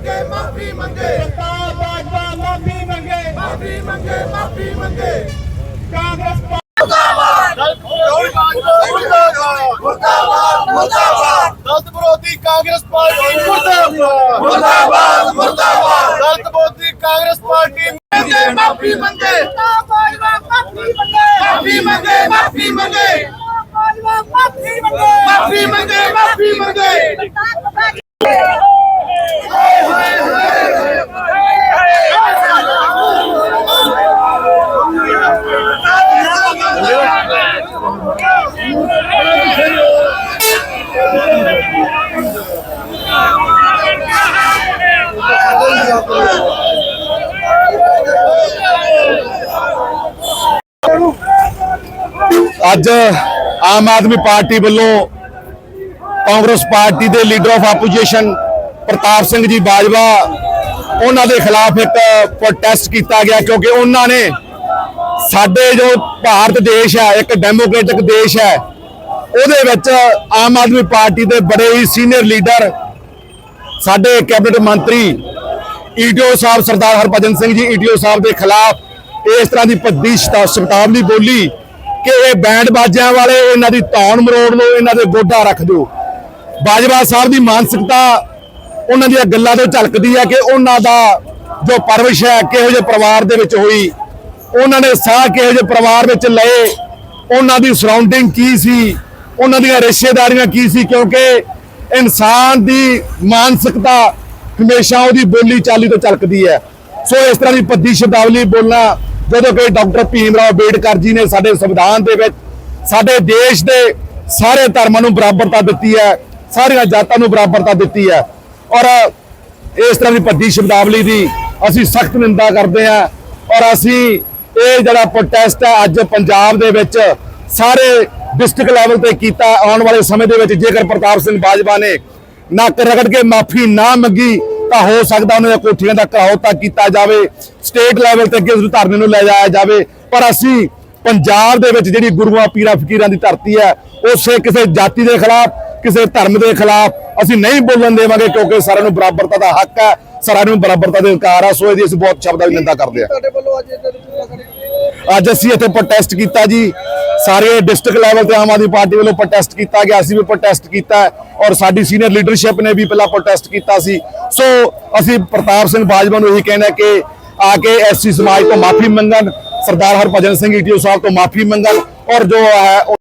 ਮੰਗੇ ਸਰਦਾਰ ਬਾਜਵਾ ਮਾਫੀ ਮੰਗੇ। ਮਾਫੀ ਮੰਗੇ ਮਾਫੀ ਮੰਗੇ। ਕਾਂਗਰਸ ਪਾ- ਮੁਰਦਾਬਾਦ। ਮੁਰਦਾਬਾਦ। ਦਲਿਤ ਵਿਰੋਧੀ ਕਾਂਗਰਸ ਪਾਰਟੀ ਮੁਰਦਾਬਾਦ। ਮੁਰਦਾਬਾਦ। ਮੁਰਦਾਬਾਦ। ਦਲਿਤ ਵਿਰੋਧੀ ਕਾਂਗਰਸ ਪਾਰਟੀ ਮੰਗੇ ਮਾਫੀ ਮੰਗੇ। ਮਾਫੀ ਮੰਗੇ ਮਾਫੀ ਮੰਗੇ। ਮਾਫੀ ਮੰਗੇ ਮਾਫੀ ਮੰਗੇ। ਅੱਜ ਆਮ ਆਦਮੀ ਪਾਰਟੀ ਵੱਲੋਂ ਕਾਂਗਰਸ ਪਾਰਟੀ ਦੇ leader of opposition Pratap Singh ji Bajwa, ਉਹਨਾਂ ਦੇ ਖਿਲਾਫ ਇੱਕ ਪ੍ਰੋਟੈਸਟ ਕੀਤਾ ਗਿਆ ਕਿਉਂਕਿ ਉਹਨਾਂ ਨੇ ਸਾਡੇ ਜੋ ਭਾਰਤ ਦੇਸ਼ ਹੈ, ਇੱਕ ਡੈਮੋਕ੍ਰੈਟਿਕ ਦੇਸ਼ ਹੈ, ਉਹਦੇ ਵਿੱਚ ਆਮ ਆਦਮੀ ਪਾਰਟੀ ਦੇ ਬੜੇ ਹੀ ਸੀਨੀਅਰ ਲੀਡਰ ਸਾਡੇ ਕੈਬਨਿਟ ਮੰਤਰੀ ਈਟੀਓ ਸਾਹਿਬ ਸਰਦਾਰ ਹਰਭਜਨ ਸਿੰਘ ਜੀ ਈਟੀਓ ਸਾਹਿਬ ਦੇ ਖਿਲਾਫ ਇਸ ਤਰ੍ਹਾਂ ਦੀ ਭੱਦੀ ਸ਼ਤਾ- ਸ਼ਬਦਾਵਲੀ ਬੋਲੀ ਕਿ ਇਹ ਬੈਂਡ ਬਾਜਿਆਂ ਵਾਲੇ ਇਹਨਾਂ ਦੀ ਧੌਣ ਮਰੋੜ ਲਓ, ਇਹਨਾਂ ਦੇ ਗੋਡਾ ਰੱਖ ਦਿਓ। ਬਾਜਵਾ ਸਾਹਿਬ ਦੀ ਮਾਨਸਿਕਤਾ ਉਹਨਾਂ ਦੀਆਂ ਗੱਲਾਂ ਤੋਂ ਝਲਕਦੀ ਹੈ ਕਿ ਉਹਨਾਂ ਦਾ ਜੋ ਪਰਵਿਸ਼ ਹੈ, ਕਿਹੋ ਜਿਹੇ ਪਰਿਵਾਰ ਦੇ ਵਿੱਚ ਹੋਈ, ਉਹਨਾਂ ਨੇ ਸਾਹ ਕਿਹੋ ਜਿਹੇ ਪਰਿਵਾਰ ਵਿੱਚ ਲਏ, ਉਹਨਾਂ ਦੀ ਸਰਾਊਂਡਿੰਗ ਕੀ ਸੀ, ਉਹਨਾਂ ਦੀਆਂ ਰਿਸ਼ਤੇਦਾਰੀਆਂ ਕੀ ਸੀ, ਕਿਉਂਕਿ ਇਨਸਾਨ ਦੀ ਮਾਨਸਿਕਤਾ ਹਮੇਸ਼ਾ ਉਹਦੀ ਬੋਲੀ ਚਾਲੀ ਤੋਂ ਝਲਕਦੀ ਹੈ। ਸੋ ਇਸ ਤਰ੍ਹਾਂ ਦੀ ਭੱਦੀ ਸ਼ਬਦਾਵਲੀ ਬੋਲਣਾ ਜਦੋਂ ਕਿ ਡਾਕਟਰ ਭੀਮ ਰਾਓ ਅੰਬੇਡਕਰ ਜੀ ਨੇ ਸਾਡੇ ਸੰਵਿਧਾਨ ਦੇ ਵਿੱਚ ਸਾਡੇ ਦੇਸ਼ ਦੇ ਸਾਰੇ ਧਰਮਾਂ ਨੂੰ ਬਰਾਬਰਤਾ ਦਿੱਤੀ ਹੈ, ਸਾਰੀਆਂ ਜਾਤਾਂ ਨੂੰ ਬਰਾਬਰਤਾ ਦਿੱਤੀ ਹੈ। ਔਰ ਇਸ ਤਰ੍ਹਾਂ ਦੀ ਭੱਦੀ ਸ਼ਬਦਾਵਲੀ ਦੀ ਅਸੀਂ ਸਖਤ ਨਿੰਦਾ ਕਰਦੇ ਹਾਂ। ਔਰ ਅਸੀਂ ਇਹ ਜਿਹੜਾ ਪ੍ਰੋਟੈਸਟ ਹੈ, ਅੱਜ ਪੰਜਾਬ ਦੇ ਵਿੱਚ ਸਾਰੇ ਡਿਸਟ੍ਰਿਕਟ ਲੈਵਲ ਤੇ ਕੀਤਾ। ਆਉਣ ਵਾਲੇ ਸਮੇਂ ਦੇ ਵਿੱਚ ਜੇਕਰ ਪ੍ਰਤਾਪ ਸਿੰਘ ਬਾਜਵਾ ਨੇ ਨੱਕ ਰਗੜ ਕੇ ਮਾਫੀ ਨਾ ਮੰਗੀ ਤਾਂ ਹੋ ਸਕਦਾ ਉਹਨਾਂ ਦੀਆਂ ਕੋਠੀਆਂ ਦਾ ਘਰਾਓ ਕੀਤਾ ਜਾਵੇ ਸਟੇਟ ਲੈਵਲ ਤੇ ਅੱਗੇ ਉਸ ਧਰਨੇ ਨੂੰ ਲੈ ਜਾਇਆ ਜਾਵੇ ਪਰ ਅਸੀਂ ਪੰਜਾਬ ਦੇ ਵਿੱਚ ਜਿਹੜੀ ਗੁਰੂਆਂ ਪੀਰਾਂ ਫਕੀਰਾਂ ਦੀ ਧਰਤੀ ਹੈ ਉਸੇ ਕਿਸੇ ਜਾਤੀ ਦੇ ਖਿਲਾਫ ਕਿਸੇ ਧਰਮ ਦੇ ਖਿਲਾਫ ਅਸੀਂ ਨਹੀਂ ਬੋਲਣ ਦੇਵਾਂਗੇ ਕਿਉਂਕਿ ਸਾਰਿਆਂ ਨੂੰ ਬਰਾਬਰਤਾ ਦਾ ਹੱਕ ਹੈ ਸਾਰਿਆਂ ਨੂੰ ਬਰਾਬਰਤਾ ਦੇ ਅਧਿਕਾਰ ਆ ਸੋ ਇਹਦੀ ਅਸੀਂ ਬਹੁਤ ਸ਼ਬਦਾਂ ਦੀ ਨਿੰਦਾ ਕਰਦੇ ਵੱਲੋਂ ਅੱਜ ਅਸੀਂ ਇੱਥੇ ਪ੍ਰੋਟੈਸਟ ਕੀਤਾ ਜੀ ਸਾਰੇ ਡਿਸਟ੍ਰਿਕਟ ਲੈਵਲ ਤੇ ਆਮ ਆਦਮੀ ਪਾਰਟੀ ਵੱਲੋਂ ਪ੍ਰੋਟੈਸਟ ਕੀਤਾ ਗਿਆ ਅਸੀਂ ਵੀ ਪ੍ਰੋਟੈਸਟ ਕੀਤਾ ਔਰ ਸਾਡੀ ਸੀਨੀਅਰ ਲੀਡਰਸ਼ਿਪ ਨੇ ਵੀ ਪਹਿਲਾਂ ਪ੍ਰੋਟੈਸਟ ਕੀਤਾ ਸੀ। ਸੋ ਅਸੀਂ ਪ੍ਰਤਾਪ ਸਿੰਘ ਬਾਜਵਾ ਨੂੰ ਇਹੀ ਕਹਿਣਾ ਕਿ ਆ ਕੇ ਐਸਸੀ ਸਮਾਜ ਤੋਂ ਮਾਫੀ ਮੰਗਣ, ਸਰਦਾਰ ਹਰਭਜਨ ਸਿੰਘ ਈਟੀਓ ਸਾਹਿਬ ਤੋਂ ਮਾਫੀ ਮੰਗਣ ਔਰ ਜੋ ਹੈ